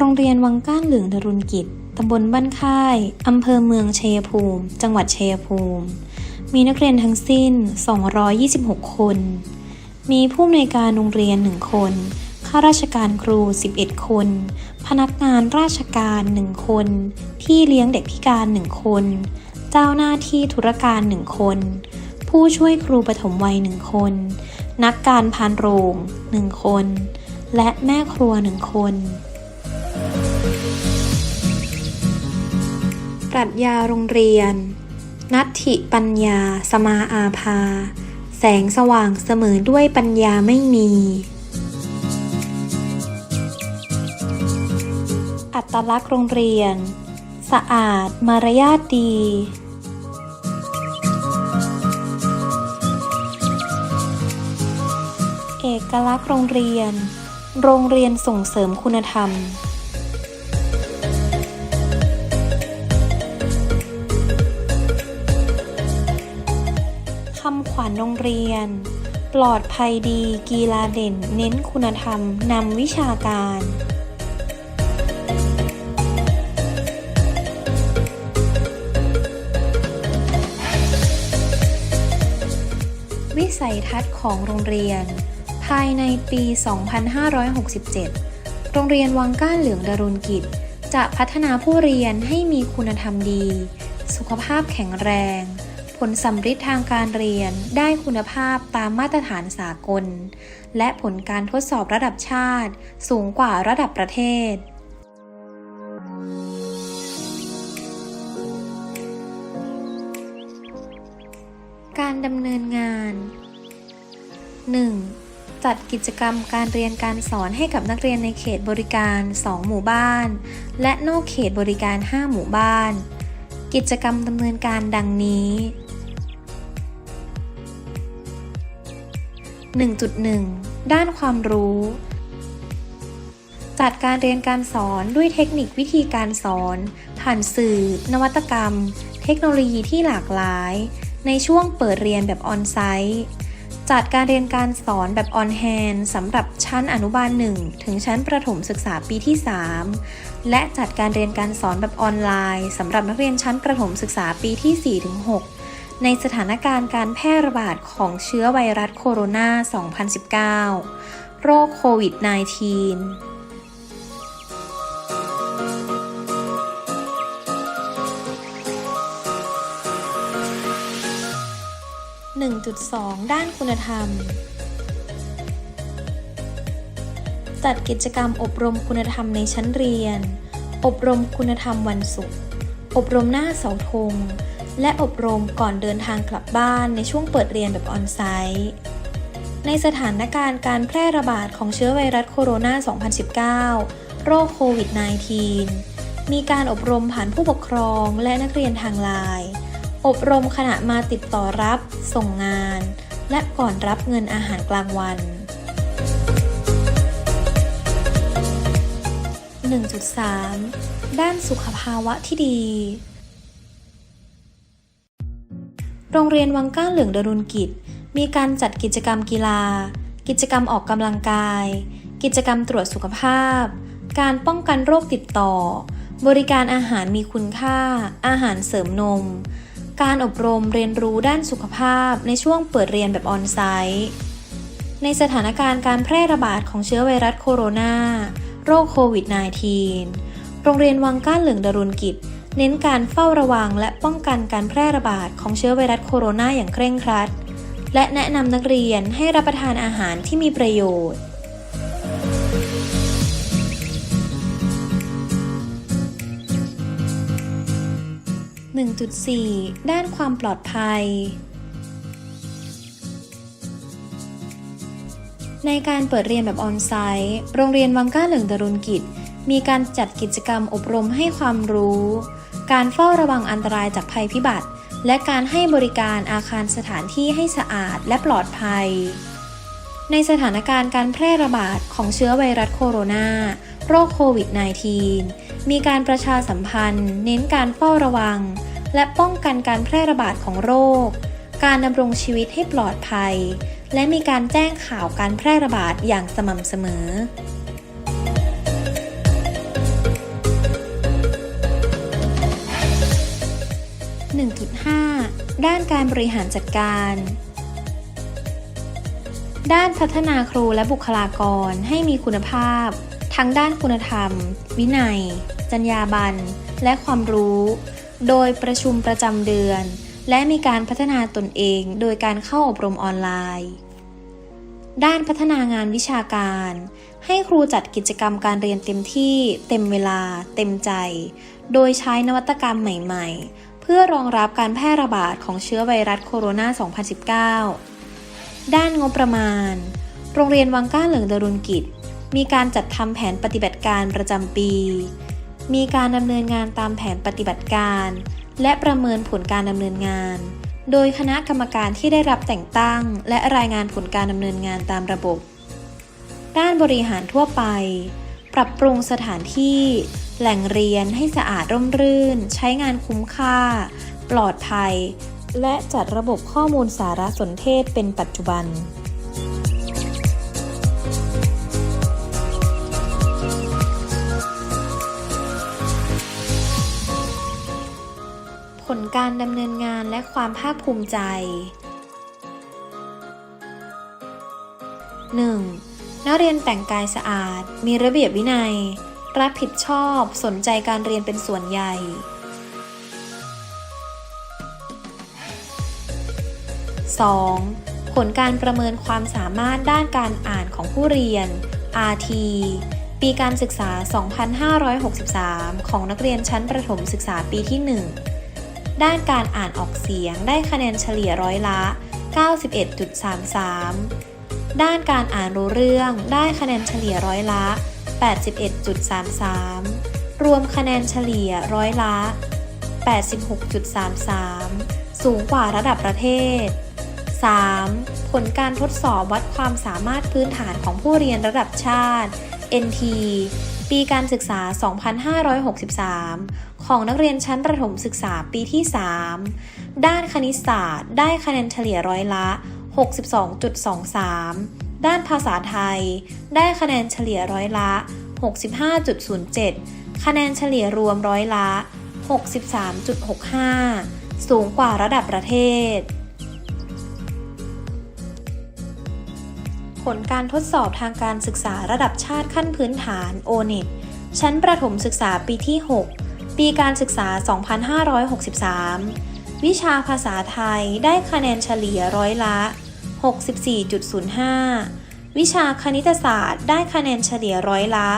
โรงเรียนวังก้านเหลืองดรุณกิจ ตำบลบ้านค่าย อำเภอเมืองชัยภูมิ จังหวัดชัยภูมิ มีนักเรียนทั้งสิ้น 226 คน มีผู้อำนวยการโรงเรียน 1 คน ข้าราชการครู 11 คน พนักงานราชการ 1 คน พี่เลี้ยงเด็กพิการ 1 คน เจ้าหน้าที่ธุรการ 1 คน ผู้ช่วยครูปฐมวัย 1 คน นักการพานโรง 1 คน และแม่ครัว 1 คน รัชญาโรงเรียน นัตถิปัญญา สมาอาภา แสงสว่างเสมอด้วยปัญญาไม่มี อัตลักษณ์โรงเรียน สะอาดมารยาทดีเอกลักษณ์โรงเรียน โรงเรียนส่งเสริมคุณธรรม คำขวัญโรงเรียน ปลอดภัยดี กีฬาเด่น เน้นคุณธรรม นำวิชาการวิสัยทัศน์ของโรงเรียน ภายในปี 2567 โรงเรียนวังก้านเหลืองดารุณกิจ จะพัฒนาผู้เรียนให้มีคุณธรรมดี สุขภาพแข็งแรง ผลสัมฤทธิ์ทางการเรียนได้คุณภาพตามมาตรฐานสากล และผลการทดสอบระดับชาติสูงกว่าระดับประเทศการดำเนินงาน 1. จัดกิจกรรมการเรียนการสอนให้กับนักเรียนในเขตบริการ 2 หมู่บ้าน และนอกเขตบริการ 5 หมู่บ้าน กิจกรรมดำเนินการดังนี้ 1.1 ด้านความรู้ จัดการเรียนการสอนด้วยเทคนิควิธีการสอน ผ่านสื่อ นวัตกรรม เทคโนโลยีที่หลากหลาย ในช่วงเปิดเรียนแบบออนไซต์จัดการเรียนการสอนแบบออนแฮนสำหรับชั้นอนุบาล 1 ถึงชั้นประถมศึกษาปีที่ 3 และจัดการเรียนการสอนแบบออนไลน์สำหรับนักเรียนชั้นประถมศึกษาปีที่4-6 ในสถานการณ์การแพร่ระบาดของเชื้อไวรัสโคโรนา 2019 โรคโควิด -19 1.2 ด้านคุณธรรม จัดกิจกรรมอบรมคุณธรรมในชั้นเรียน อบรมคุณธรรมวันศุกร์ อบรมหน้าเสาธง และอบรมก่อนเดินทางกลับบ้านในช่วงเปิดเรียนแบบออนไซต์ในสถานการณ์การแพร่ระบาดของเชื้อไวรัสโคโรนา 2019 โรคโควิด -19 มีการอบรมผ่านผู้ปกครองและนักเรียนทางไลน์อบรมขณะมาติดต่อรับ ส่งงาน และก่อนรับเงินอาหารกลางวัน 1.3 ด้านสุขภาวะที่ดี โรงเรียนวังก้าเหลืองดรุณกิจ มีการจัดกิจกรรมกีฬา กิจกรรมออกกำลังกาย กิจกรรมตรวจสุขภาพ การป้องกันโรคติดต่อ บริการอาหารมีคุณค่า อาหารเสริมนม การอบรมเรียนรู้ด้านสุขภาพในช่วงเปิดเรียนแบบออนไซต์ในสถานการณ์การแพร่ระบาดของเชื้อไวรัสโคโรนา โรคโควิด -19 โรงเรียนวังก้าเหลืองดรุณกิจ เน้นการเฝ้าระวังและป้องกันการแพร่ระบาดของเชื้อไวรัสโคโรนาอย่างเคร่งครัด และแนะนำนักเรียนให้รับประทานอาหารที่มีประโยชน์1.4 ด้านความปลอดภัย ในการเปิดเรียนแบบออนไซต์ โรงเรียนวังก้าเหลืองดรุณกิจ มีการจัดกิจกรรมอบรมให้ความรู้ การเฝ้าระวังอันตรายจากภัยพิบัติ และการให้บริการอาคารสถานที่ให้สะอาดและปลอดภัย ในสถานการณ์การแพร่ระบาดของเชื้อไวรัสโคโรนาโรคโควิด -19 มีการประชาสัมพันธ์ เน้นการเฝ้าระวัง และป้องกันการแพร่ระบาดของโรค การดำรงชีวิตให้ปลอดภัย และมีการแจ้งข่าวการแพร่ระบาดอย่างสม่ำเสมอ 1.5 ด้านการบริหารจัดการ ด้านพัฒนาครูและบุคลากรให้มีคุณภาพ ทั้งด้านคุณธรรม วินัย จรรยาบรรณ และความรู้ โดยประชุมประจำเดือน และมีการพัฒนาตนเองโดยการเข้าอบรมออนไลน์ ด้านพัฒนางานวิชาการ ให้ครูจัดกิจกรรมการเรียนเต็มที่ เต็มเวลา เต็มใจโดยใช้นวัตกรรมใหม่ๆ พื่อรองรับการแพร่ระบาดของเชื้อไวรัสโคโรนา 2019 ด้านงบประมาณ โรงเรียนวังก้าเหลืองดรุณกิจ มีการจัดทำแผนปฏิบัติการประจำปี มีการดำเนินงานตามแผนปฏิบัติการ และประเมินผลการดำเนินงาน โดยคณะกรรมการที่ได้รับแต่งตั้ง และรายงานผลการดำเนินงานตามระบบ ด้านบริหารทั่วไป ปรับปรุงสถานที่ แหล่งเรียนให้สะอาดร่มรื่น ใช้งานคุ้มค่า ปลอดภัย และจัดระบบข้อมูลสารสนเทศเป็นปัจจุบันผลการดำเนินงานและความภาคภูมิใจ 1. นักเรียนแต่งกายสะอาด มีระเบียบวินัย รับผิดชอบสนใจการเรียนเป็นส่วนใหญ่ 2. ผลการประเมินความสามารถด้านการอ่านของผู้เรียน RT ปีการศึกษา 2563 ของนักเรียนชั้นประถมศึกษาปีที่ 1 ด้านการอ่านออกเสียงได้คะแนนเฉลี่ยร้อยละ 91.33 ด้านการอ่านรู้เรื่องได้คะแนนเฉลี่ยร้อยละ 81.33 รวมคะแนนเฉลี่ยร้อยละ 86.33 สูงกว่าระดับประเทศ 3. ผลการทดสอบวัดความสามารถพื้นฐานของผู้เรียนระดับชาติ NT ปีการศึกษา 2563 ของนักเรียนชั้นประถมศึกษาปีที่ 3 ด้านคณิตศาสตร์ ได้คะแนนเฉลี่ยร้อยละ 62.23 ด้านภาษาไทย ได้คะแนนเฉลี่ยร้อยละ 65.07 คะแนนเฉลี่ยรวมร้อยละ 63.65 สูงกว่าระดับประเทศ ผลการทดสอบทางการศึกษาระดับชาติขั้นพื้นฐาน o n e t ชั้นประถมศึกษาปีที่ 6 ปีการศึกษา 2563 วิชาภาษาไทยได้คะแนนเฉลี่ยร้อยละ 64.05 วิชาคณิตศาสตร์ได้คะแนนเฉลี่ยร้อยละ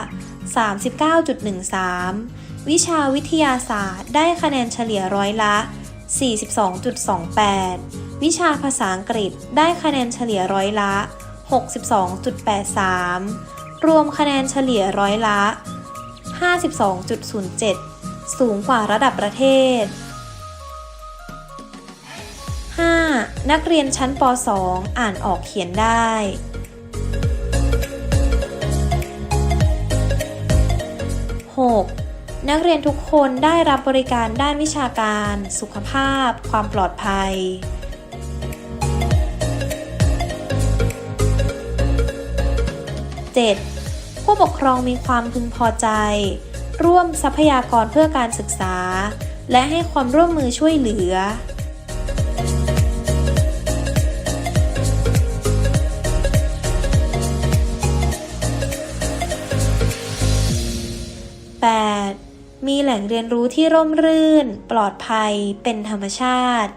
39.13 วิชาวิทยาศาสตร์ได้คะแนนเฉลี่ยร้อยละ 42.28 วิชาภาษาอังกฤษได้คะแนนเฉลี่ยร้อยละ 62.83 รวมคะแนนเฉลี่ยร้อยละ 52.07 สูงกว่าระดับประเทศ นักเรียนชั้นป .2 อ่านออกเขียนได้ 6. นักเรียนทุกคนได้รับบริการด้านวิชาการ สุขภาพ ความปลอดภัย 7. ผู้ปกครองมีความพึงพอใจ ร่วมทรัพยากรเพื่อการศึกษา และให้ความร่วมมือช่วยเหลือ แหล่งเรียนรู้ที่ร่มรื่น ปลอดภัย เป็นธรรมชาติ